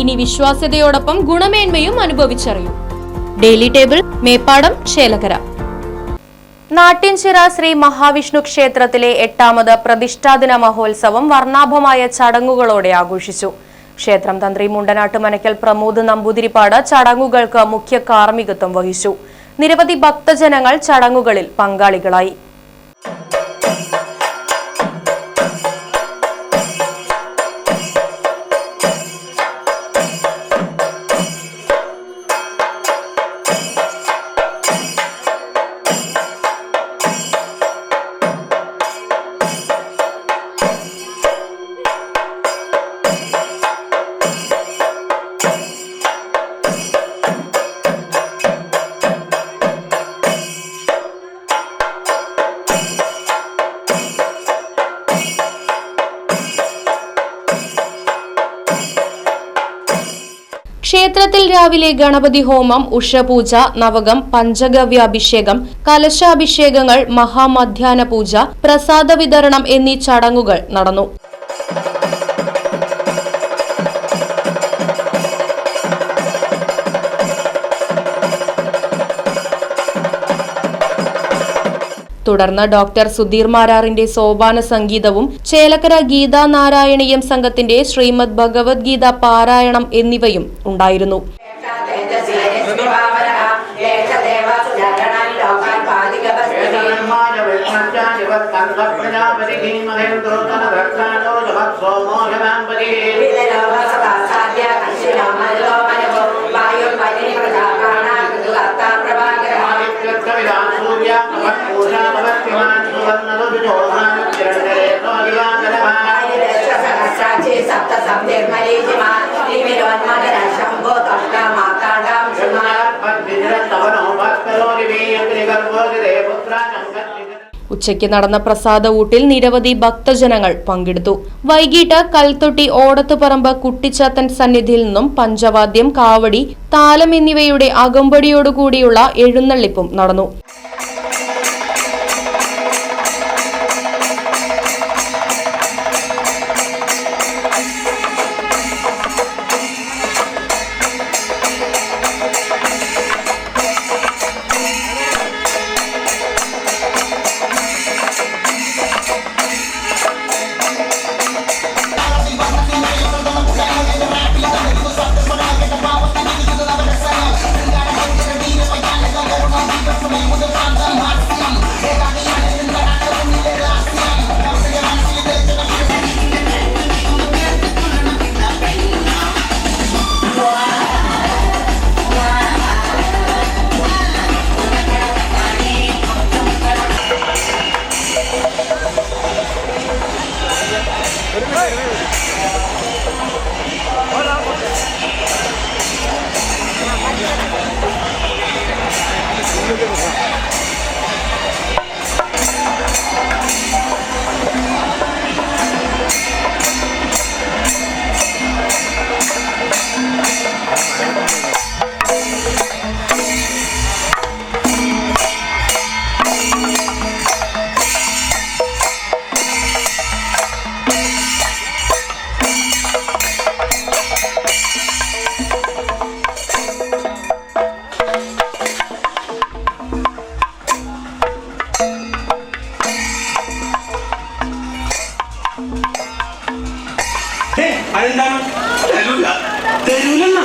ഇനി വിശ്വാസ്യതയോടൊപ്പം ഗുണമേന്മയും അനുഭവിച്ചറിയൂ. ഡെയിലി ടേബിൾ മേപ്പാടം ചേലകര നാട്ടിൻചിറ ശ്രീ മഹാവിഷ്ണു ക്ഷേത്രത്തിലെ എട്ടാമത് പ്രതിഷ്ഠാദിന മഹോത്സവം വർണാഭമായ ചടങ്ങുകളോടെ ആഘോഷിച്ചു. ക്ഷേത്രം തന്ത്രി മുണ്ടനാട്ട് മനക്കൽ പ്രമോദ് നമ്പൂതിരിപ്പാട് ചടങ്ങുകൾക്ക് മുഖ്യ കാർമ്മികത്വം വഹിച്ചു. നിരവധി ഭക്തജനങ്ങൾ ചടങ്ങുകളിൽ പങ്കാളികളായി. ക്ഷേത്രത്തിൽ രാവിലെ ഗണപതി ഹോമം ഉഷപൂജ നവകം പഞ്ചഗവ്യാഭിഷേകം കലശാഭിഷേകങ്ങൾ മഹാമധ്യാന പൂജ പ്രസാദ വിതരണം എന്നീ ചടങ്ങുകൾ നടന്നു. തുടർന്ന് ഡോക്ടർ സുധീർ മാരാറിന്റെ സോപാന സംഗീതവും ചേലക്കര ഗീതാ നാരായണീയം സംഘത്തിന്റെ ശ്രീമദ് ഭഗവത്ഗീത പാരായണം എന്നിവയും ഉണ്ടായിരുന്നു. സപ്ത സന്ധ്യർമരീചിമാ ഉച്ചയ്ക്ക് നടന്ന പ്രസാദ ഊട്ടിൽ നിരവധി ഭക്തജനങ്ങൾ പങ്കെടുത്തു. വൈകിട്ട് കൽത്തൊട്ടി ഓടത്തുപറമ്പ് കുട്ടിച്ചാത്തൻ സന്നിധിയിൽ നിന്നും പഞ്ചവാദ്യം കാവടി താലം എന്നിവയുടെ അകമ്പടിയോടുകൂടിയുള്ള എഴുന്നള്ളിപ്പും നടന്നു. അതെന്താണ്? തരൂല തരൂലെന്നാ